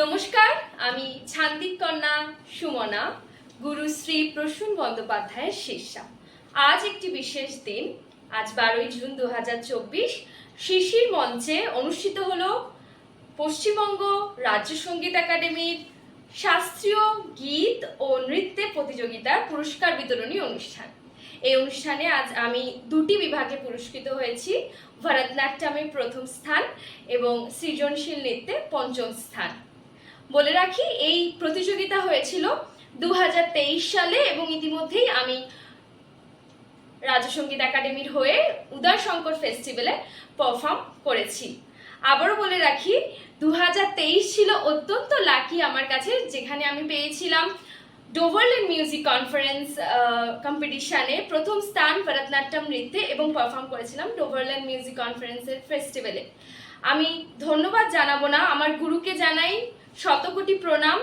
নমস্কার, আমি ছান্দিক কন্যা, সুমনা, গুরু শ্রী প্রসূন বন্দ্যোপাধ্যায়ের শিষ্যা। আজ একটি বিশেষ দিন, আজ বারোই জুন দু হাজার চব্বিশ, শিশির মঞ্চে অনুষ্ঠিত হল পশ্চিমবঙ্গ রাজ্য সংগীত একাডেমির শাস্ত্রীয় গীত ও নৃত্যে প্রতিযোগিতার পুরস্কার বিতরণী অনুষ্ঠান। এই অনুষ্ঠানে আজ আমি দুটি বিভাগে পুরস্কৃত হয়েছি ভরতনাট্যমে প্রথম স্থান এবং সৃজনশীল নৃত্যে পঞ্চম স্থান। বলে রাখি, এই প্রতিযোগিতা হয়েছিল দু হাজার তেইশ সালে এবং ইতিমধ্যেই আমি রাজসঙ্গীত একাডেমির হয়ে উদয় শঙ্কর ফেস্টিভ্যালে পারফর্ম করেছি। আবারও বলে রাখি দু হাজার তেইশ ছিল অত্যন্ত লাকি আমার কাছে, যেখানে আমি পেয়েছিলাম ডোভারল্যান্ড মিউজিক কনফারেন্স কম্পিটিশানে প্রথম স্থান ভরতনাট্যম নৃত্যে এবং পারফর্ম করেছিলাম ডোভারল্যান্ড মিউজিক কনফারেন্সের ফেস্টিভ্যালে আমি ধন্যবাদ জানাব না, আমার গুরুকে জানাই শতকোটি প্রণাম।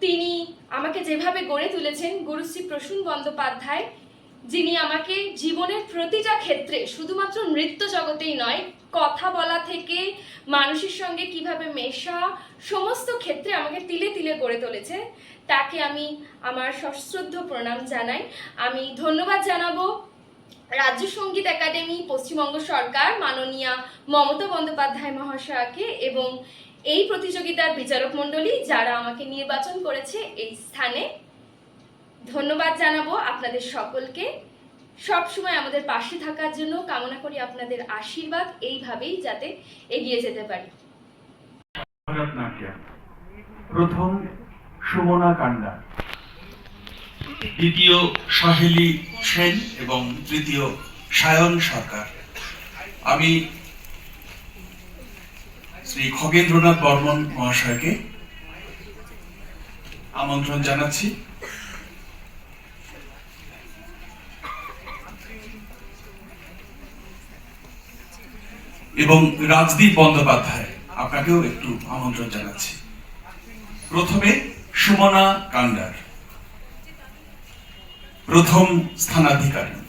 তিনি আমাকে যেভাবে গড়ে তুলেছেন, গুরুশ্রী প্রসূন বন্দ্যোপাধ্যায়, যিনি আমাকে জীবনের প্রতিটা ক্ষেত্রে, শুধুমাত্র নৃত্য জগতেই নয়, কথা বলা থেকে, মানুষের সঙ্গে কীভাবে মেশা, সমস্ত ক্ষেত্রে আমাকে তিলে তিলে গড়ে তুলেছে। তাকে আমি আমার সশ্রদ্ধ প্রণাম জানাই। আমি ধন্যবাদ জানাব রাজ্য সংগীত একাডেমি, পশ্চিমবঙ্গ সরকার, মাননীয়া মমতা বন্দ্যোপাধ্যায় মহাশয়াকে এবং এই প্রতিযোগিতার বিচারক মণ্ডলী যারা আমাকে নির্বাচন করেছে এই স্থানে ধন্যবাদ জানাব আপনাদের সকলকে। সব সময় আমাদের পাশে থাকার জন্য কামনা করি আপনাদের আশীর্বাদ এইভাবেই যাতে এগিয়ে যেতে পারি। প্রথম সুমনা কান্ডা। দ্বিতীয় সহেলি সেন এবং তৃতীয় সায়ন সরকার। আমি শ্রী খগেন্দ্রনাথ বর্মন মহাশয়কে আমন্ত্রণ জানাচ্ছি। এবং রাজদীপ বন্দ্যোপাধ্যায়, আপনাকেও একটু আমন্ত্রণ জানাচ্ছি। প্রথমে সুমনা কান্ডার, প্রথম স্থানাধিকারী।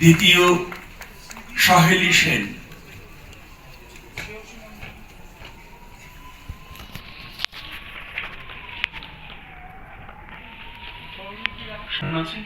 দ্বিতীয় সহেলি সেন। আছে